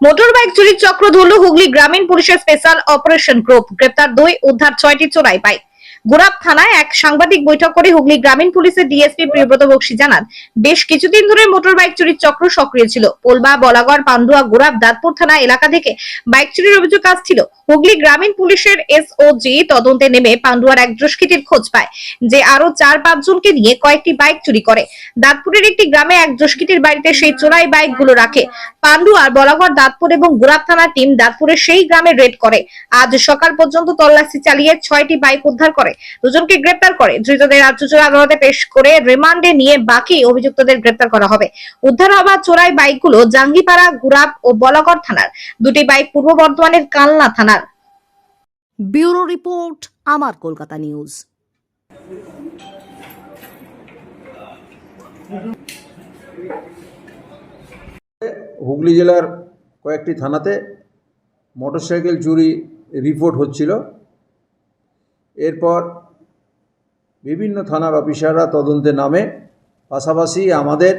Motorbike চুরির চক্র ধরল হুগলি গ্রামীণ পুলিশের স্পেশাল অপারেশন গ্রুপ। গ্রেপ্তার দুই, উদ্ধার ছয়টি চোরাই বাইক। গোরাপ থানায় এক সাংবাদিক বৈঠক করে হুগলি গ্রামীণ পুলিশের ডিএসপি প্রিয়ব্রত বক্সী জানান, বেশ কিছুদিন ধরে মোটর বাইক চুরির চক্র সক্রিয় ছিল। পোলবা, বলাগড়, পান্ডুয়া গোরাপ দাঁতপুর থানা এলাকা থেকে বাইক চুরির অভিযোগ আসছিল। হুগলি গ্রামীণ পুলিশের এসওজি তদন্তে নেমে পান্ডুয়ার এক দুষ্কৃতীর খোঁজ পায়, যে আরও চার পাঁচ জনকে নিয়ে কয়েকটি বাইক চুরি করে। দাঁতপুরের একটি গ্রামে এক দুষ্কৃতীর বাড়িতে সেই চোরাই বাইকগুলো রাখে পান্ডুয়ার বলাগড়, দাঁতপুর এবং গোরাপ থানার টিম দাঁতপুরের সেই গ্রামে রেড করে। আজ সকাল পর্যন্ত তল্লাশি চালিয়ে ছয়টি বাইক উদ্ধার করে। দুজনকে গ্রেপ্তার করে। ধৃতদের চুচুড়া আদালতে পেশ করে রিমান্ডে নিয়ে বাকি অভিযুক্তদের গ্রেপ্তার করা হবে। উদ্ধার হওয়া চোরাই বাইকগুলো জাঙ্গিপাড়া গুরাপ ও বলাগড় থানার। দুটি বাইক পূর্ব বর্ধমানের কালনা থানার। ব্যুরো রিপোর্ট আমার কলকাতা নিউজ। হুগলি জেলার কয়েকটি থানাতে মোটরসাইকেল চুরি রিপোর্ট হচ্ছিল। এরপর বিভিন্ন থানার অফিসাররা তদন্তে নামে পাশাপাশি আমাদের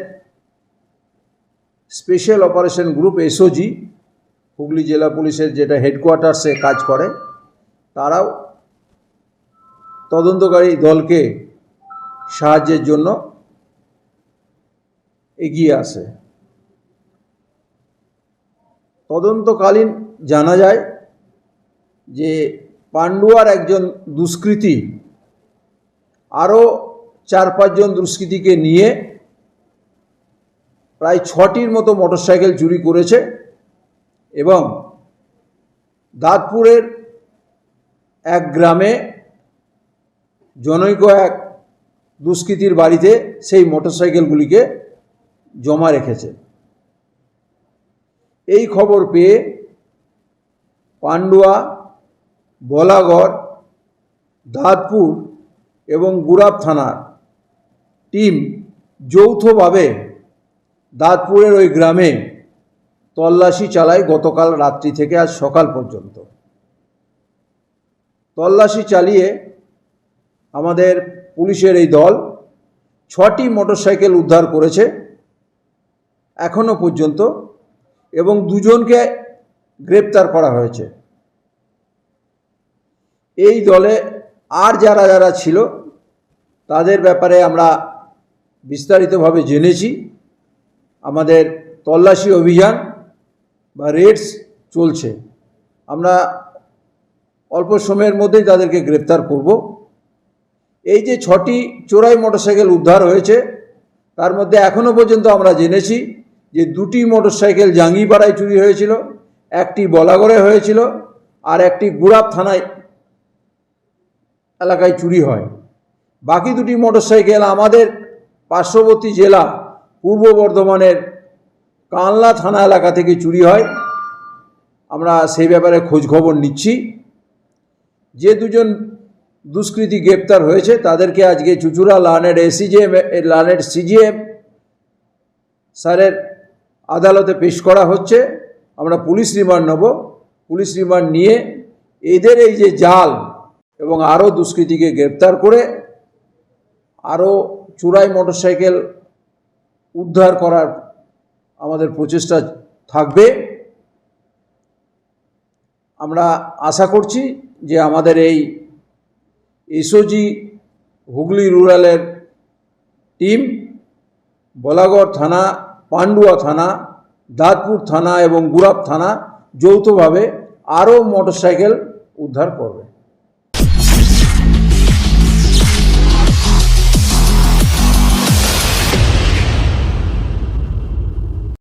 special operation group SOG Hooghly জেলা পুলিশের যেটা হেডকোয়ার্টার্সে কাজ করে, তারাও তদন্তকারী দলকে সাহায্যের জন্য এগিয়ে আসে। তদন্তকালীন জানা যায় যে পান্ডুয়ার একজন দুষ্কৃতী। আরও চার পাঁচজন দুষ্কৃতীকে নিয়ে প্রায় ছটির মতো মোটরসাইকেল চুরি করেছে এবং দাঁতপুরের এক গ্রামে জনৈক এক দুষ্কৃতীর বাড়িতে সেই মোটরসাইকেলগুলিকে জমা রেখেছে। এই খবর পেয়ে পান্ডুয়া বলাগড়, দাঁতপুর এবং গুরাব থানার টিম যৌথভাবে দাঁতপুরের ওই গ্রামে তল্লাশি চালায় গতকাল রাত্রি থেকে আজ সকাল পর্যন্ত। তল্লাশি চালিয়ে আমাদের পুলিশের এই দল ছটি মোটরসাইকেল উদ্ধার করেছে এখনও পর্যন্ত এবং দুজনকে গ্রেপ্তার করা হয়েছে। এই দলে আর যারা যারা ছিল, তাদের ব্যাপারে আমরা বিস্তারিতভাবে জেনেছি। আমাদের তল্লাশি অভিযান বা রেডস চলছে। আমরা অল্প সময়ের মধ্যেই তাদেরকে গ্রেপ্তার করব। এই যে ছটি চোরাই মোটরসাইকেল উদ্ধার হয়েছে, তার মধ্যে এখনও পর্যন্ত আমরা জেনেছি যে দুটি মোটরসাইকেল জাঙ্গিপাড়ায় চুরি হয়েছিল, একটি বলাগড়ে হয়েছিল আর একটি গুড়াপ থানায় এলাকায় চুরি হয়। বাকি দুটি মোটরসাইকেল আমাদের পার্শ্ববর্তী জেলা, পূর্ব বর্ধমানের কানলা থানা এলাকা থেকে চুরি হয়। আমরা সেই ব্যাপারে খোঁজখবর নিচ্ছি। যে দুজন দুষ্কৃতী গ্রেপ্তার হয়েছে, তাদেরকে আজকে চুচুড়া লানেট এসিজিএম লানেট সিজিএম স্যারের আদালতে পেশ করা হচ্ছে। আমরা পুলিশ রিমান্ড নেব। পুলিশ রিমান্ড নিয়ে এদের এই যে জাল এবং আরও দুষ্কৃতীকে গ্রেপ্তার করে আরও চুরাই মোটরসাইকেল উদ্ধার করার আমাদের প্রচেষ্টা থাকবে। আমরা আশা করছি যে আমাদের এই এসওজি হুগলি রুরালের টিম, বলাগড় থানা, পান্ডুয়া থানা, দাঁতপুর থানা এবং গুরাব থানা যৌথভাবে আরও মোটরসাইকেল উদ্ধার করবে।